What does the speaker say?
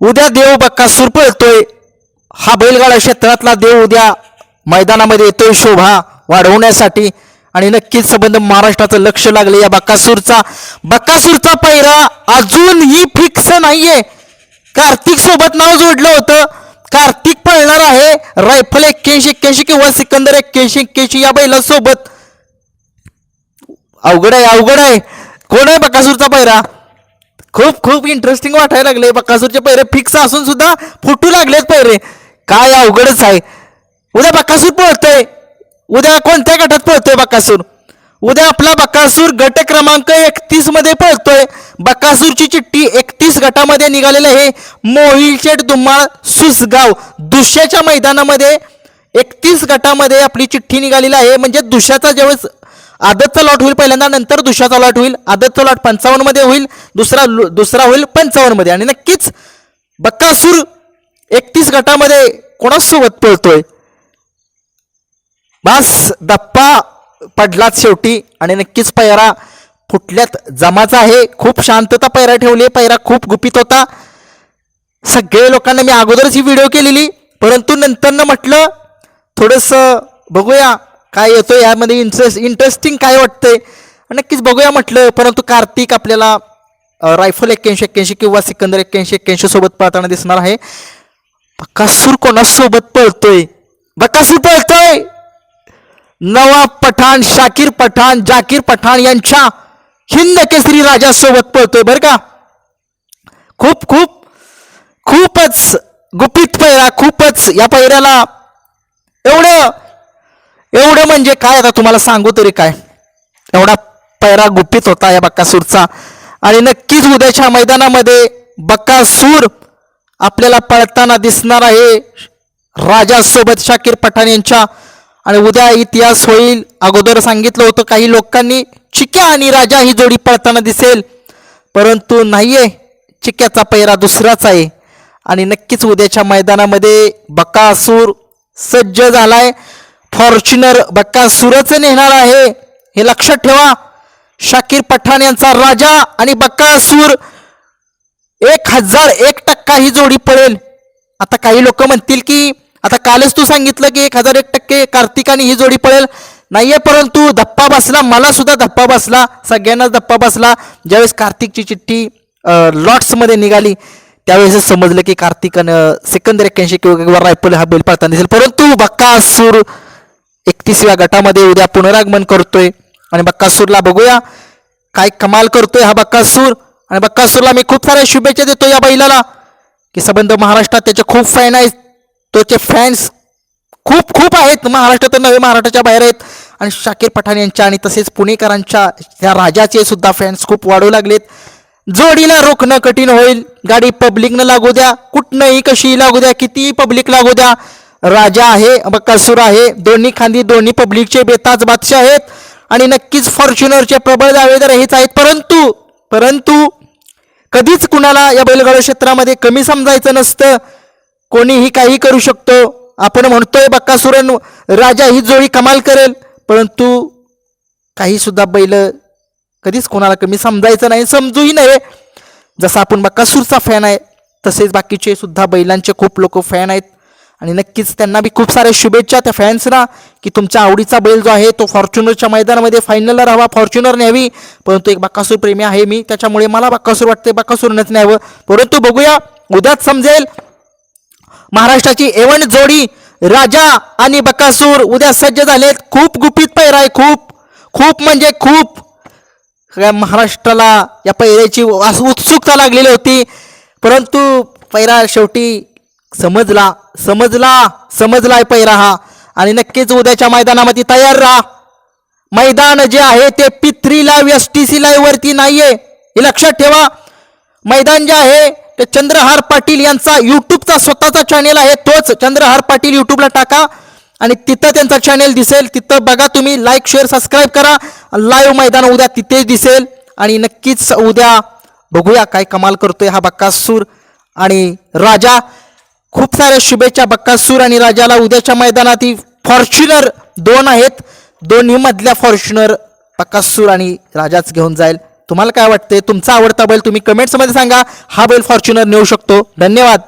उद्या देव बक्कासूर पळतोय हा बैलगाडा क्षेत्रातला देव उद्या मैदानामध्ये येतोय शोभा वाढवण्यासाठी. आणि नक्कीच संबंध महाराष्ट्राचं लक्ष लागले या बक्कासूरचा बक्कासूरचा पैरा अजूनही फिक्स नाहीये. कार्तिक सोबत नाव जोडलं होतं. कार्तिक पळणार आहे. रायफल एक्क्याऐंशी एक्क्याऐंशी किंवा सिकंदर एक्क्याऐंशी एक्क्याऐंशी या बैलासोबत. अवघड आहे अवघड आहे. कोण आहे बकासूरचा पैरा? खूप खूप इंटरेस्टिंग वाटायला लागले बकासूरचे पैरे फिक्स असून सुद्धा फुटू लागलेत पैरे. काय अवघडच आहे. उद्या बकासूर पळतोय. उद्या कोणत्या गटात पळतोय बक्कासूर उद्या आपला बकासूर गट क्रमांक एकतीसमध्ये पळतोय. बकासूरची चिठ्ठी एकतीस गटामध्ये निघालेलं आहे. मोहिलशेठ दुम्माळ सुसगाव दुष्याच्या मैदानामध्ये एकतीस गटामध्ये आपली चिठ्ठी निघालेली आहे. म्हणजे दुष्याचा ज्यावेळेस आदतचा लॉट होईल पहिल्यांदा नंतर दुसऱ्याचा लॉट होईल. आदतचा लॉट पंचावन्नमध्ये होईल दुसरा दुसरा होईल पंचावन्नमध्ये आणि नक्कीच बक्कासूर एकतीस गटामध्ये कोणासोबत पळतोय? बास दप्पा पडलात शेवटी आणि नक्कीच पैरा फुटल्यात. जमाचा आहे खूप शांतता पैरा ठेवली पैरा खूप गुपित होता. सगळे लोकांना मी अगोदरच ही व्हिडिओ केलेली परंतु नंतरनं म्हटलं थोडंसं बघूया. काय येतो यामध्ये इंटरेस्ट इंटरेस्टिंग काय वाटतंय? नक्कीच बघूया म्हटलं परंतु कार्तिक आपल्याला रायफल एक्क्याऐंशी एक्क्याऐंशी किंवा सिकंदर एक्क्याऐंशी एक्क्याऐंशी सोबत पळताना दिसणार आहे. बकासूर कोणासोबत पळतोय? बकासूर पळतोय! नवाब पठाण शाकीर पठाण जाकीर पठाण यांच्या हिंद केसरी राजासोबत पळतोय बरं का? खूप खूप खूपच गुपित पैरा खूपच या पैऱ्याला एवढं एवढं म्हणजे काय? आता तुम्हाला सांगू तरी काय? एवढा पैरा गुपित होता या बक्कासूरचा. आणि नक्कीच उद्याच्या मैदानामध्ये बक्कासूर आपल्याला पळताना दिसणार आहे. राजासोबत शाकीर पठाण यांच्या. आणि उद्या इतिहास होईल. अगोदर सांगितलं होतं काही लोकांनी चिक्या आणि राजा ही जोडी पळताना दिसेल. परंतु नाहीये. चिक्याचा पैरा दुसराच आहे. आणि नक्कीच उद्याच्या मैदानामध्ये बकासूर सज्ज झालाय. फॉर्च्युनर बक्का सुरच नेणार आहे. हे लक्षात ठेवा. शाकीर पठाण यांचा राजा आणि बक्कासूर एक हजार एक टक्का ही जोडी पळेल. आता काही लोक म्हणतील की आता कालच तू सांगितलं की एक हजार एक टक्के कार्तिकाने ही जोडी पळेल. नाहीये परंतु धप्पा बसला. मला सुद्धा धप्पा बसला. सगळ्यांनाच धप्पा बसला. ज्यावेळेस कार्तिकची चिठ्ठी लॉट्समध्ये निघाली त्यावेळेस समजलं की कार्तिकानं सेकंदर एक्क्याऐंशी किंवा रायफल हा बैल पळताना दिसेल. परंतु बक्कासूर एकतीसव्या गटामध्ये उद्या पुनरागमन करतोय. आणि बक्कासूरला बघूया. काय कमाल करतोय हा बक्कासूर. आणि बक्कासूरला मी खूप साऱ्या शुभेच्छा देतो या बैलाला. की संबंध महाराष्ट्रात त्याचे खूप फॅन आहेत. त्याचे फॅन्स खूप खूप आहेत. महाराष्ट्रात नवे महाराष्ट्राच्या बाहेर आहेत. आणि शाकीर पठाण यांच्या आणि तसेच पुणेकरांच्या त्या राजाचे सुद्धा फॅन्स खूप वाढू लागलेत. जोडीला रोखणं कठीण होईल. गाडी पब्लिकनं लागू द्या. कुठनंही कशीही लागू द्या. कितीही पब्लिक लागू द्या. राजा आहे बक्कासूर आहे दोन्ही खांदी दोन्ही पब्लिकचे बेताज बादशाह आहेत आणि नक्कीच फॉर्च्युनरचे प्रबळ दावेदार हेच आहेत. परंतु परंतु कधीच कुणाला या बैलगाडा क्षेत्रामध्ये कमी समजायचं नसतं. कोणीही काही करू शकतो. आपण म्हणतोय बक्कासुरन राजा ही जोडी कमाल करेल परंतु काही सुद्धा बैल कधीच कोणाला कमी समजायचं नाही समजूही नये. जसं आपण बक्कासूरचा फॅन आहे तसेच बाकीचे सुद्धा बैलांचे खूप लोक फॅन आहेत. आणि नक्कीच त्यांना बी खूप साऱ्या शुभेच्छा त्या फॅन्सना की तुमच्या आवडीचा बैल जो आहे तो फॉर्च्युनरच्या मैदानामध्ये फायनलला राहावा. फॉर्च्युनर न्यावी. परंतु एक बक्कासूर प्रेमी आहे मी. त्याच्यामुळे मला बक्कासूर वाटते बक्कासूरनंच न्यावं. परंतु बघूया उद्याच समजेल महाराष्ट्राची एवण जोडी राजा आणि बकासूर उद्या सज्ज झालेत. खूप गुपित पैर आहे खूप. खूप म्हणजे खूप. सगळ्या महाराष्ट्राला या पैऱ्याची उत्सुकता लागलेली होती. परंतु पैरा शेवटी समजला समजला समजलाय पैरा हा. आणि नक्कीच उद्याच्या मैदानामध्ये तयार राहा. मैदान जे आहे ते पित्री live S T C live वरती नाहीये. हे लक्षात ठेवा. मैदान जे आहे ते चंद्रहार पाटील यांचा युट्यूबचा स्वतःचा चॅनेल आहे तोच. चंद्रहार पाटील युट्यूबला टाका. आणि तिथं त्यांचा चॅनेल दिसेल. तिथं बघा तुम्ही लाईक शेअर सबस्क्राईब करा. लाईव्ह मैदान उद्या तिथेच दिसेल. आणि नक्कीच उद्या बघूया काय कमाल करतोय हा बक्कासूर आणि राजा. खूप साऱ्या शुभेच्छा बक्कासूर आणि राजाला. उद्याच्या मैदानात ही फॉर्च्युनर दोन आहेत. दोन्ही मधल्या फॉर्च्युनर बक्कासूर आणि राजाच घेऊन जाईल. तुम्हाला काय वाटते तुमचा आवडता बैल तुम्ही कमेंट्समध्ये सांगा. हा बैल फॉर्च्युनर नेऊ शकतो. धन्यवाद.